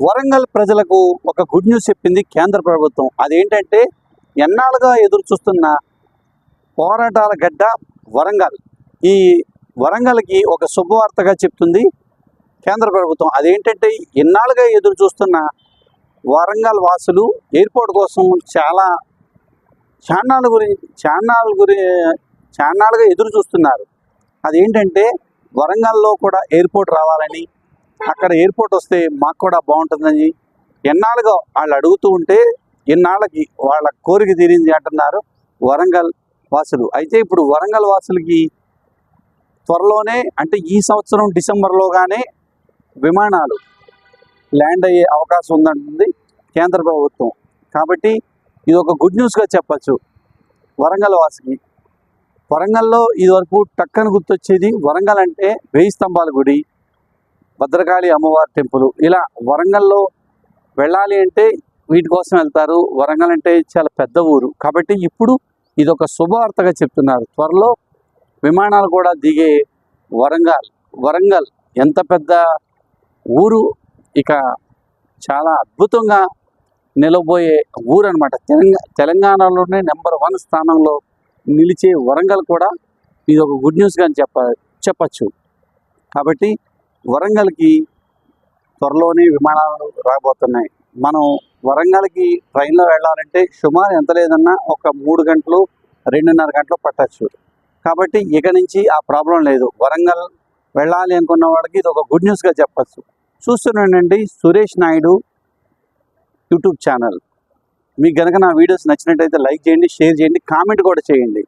వరంగల్ ప్రజలకు ఒక good news చెప్పింది కేంద్ర ప్రభుత్వం. అదేంటంటే ఎన్నాళ్ళుగా ఎదురు చూస్తున్న పోరాటాల గడ్డ వరంగల్. ఈ వరంగల్కి ఒక శుభవార్తగా చెప్తుంది కేంద్ర ప్రభుత్వం. అదేంటంటే ఎన్నాళ్ళుగా ఎదురు చూస్తున్న వరంగల్ వాసులు ఎయిర్పోర్ట్ కోసం చాలా చాన్నాళ్ళ గురించి చాన్నాళ్ళ గురి చాన్నాళ్ళుగా ఎదురు చూస్తున్నారు అదేంటంటే వరంగల్లో కూడా ఎయిర్పోర్ట్ రావాలని అక్కడ ఎయిర్పోర్ట్ వస్తే మాకు కూడా బాగుంటుందని ఎన్నాళ్ళుగా వాళ్ళు అడుగుతూ ఉంటే ఎన్నాళ్ళకి వాళ్ళ కోరిక తీరింది అంటున్నారు వరంగల్ వాసులు. అయితే ఇప్పుడు వరంగల్ వాసులకి త్వరలోనే అంటే ఈ సంవత్సరం డిసెంబర్లోగానే విమానాలు ల్యాండ్ అయ్యే అవకాశం ఉందంటుంది కేంద్ర ప్రభుత్వం. కాబట్టి ఇది ఒక గుడ్ న్యూస్గా చెప్పచ్చు వరంగల్ వాసికి. వరంగల్లో ఇదివరకు టక్కన గుర్తొచ్చేది వరంగల్ అంటే వెయ్యి స్తంభాల గుడి. భద్రకాళి అమ్మవారి టెంపుల్. ఇలా వరంగల్లో వెళ్ళాలి అంటే వీటి కోసం వెళ్తారు. వరంగల్ అంటే చాలా పెద్ద ఊరు. కాబట్టి ఇప్పుడు ఇది ఒక శుభవార్తగా చెప్తున్నారు. త్వరలో విమానాలు కూడా దిగే వరంగల్ వరంగల్ ఎంత పెద్ద ఊరు ఇక చాలా అద్భుతంగా నిలబోయే ఊరు అనమాట తెలంగాణ తెలంగాణలోనే నెంబర్ వన్ స్థానంలో నిలిచే వరంగల్ కూడా ఇది ఒక గుడ్ న్యూస్గా అని చెప్ప చెప్పచ్చు. కాబట్టి వరంగల్కి త్వరలోనే విమానాలు రాబోతున్నాయి. మనం వరంగల్కి ట్రైన్లో వెళ్ళాలంటే సుమారు ఎంత లేదన్నా ఒక మూడు గంటలు రెండున్నర గంటలు పట్టచ్చు. కాబట్టి ఇక నుంచి ఆ ప్రాబ్లం లేదు. వరంగల్ వెళ్ళాలి అనుకున్న వాడికి ఇది ఒక గుడ్ న్యూస్గా చెప్పచ్చు. చూస్తున్నానండి సురేష్ నాయుడు యూట్యూబ్ ఛానల్. మీకు కనుక నా వీడియోస్ నచ్చినట్టయితే లైక్ చేయండి షేర్ చేయండి కామెంట్ కూడా చేయండి.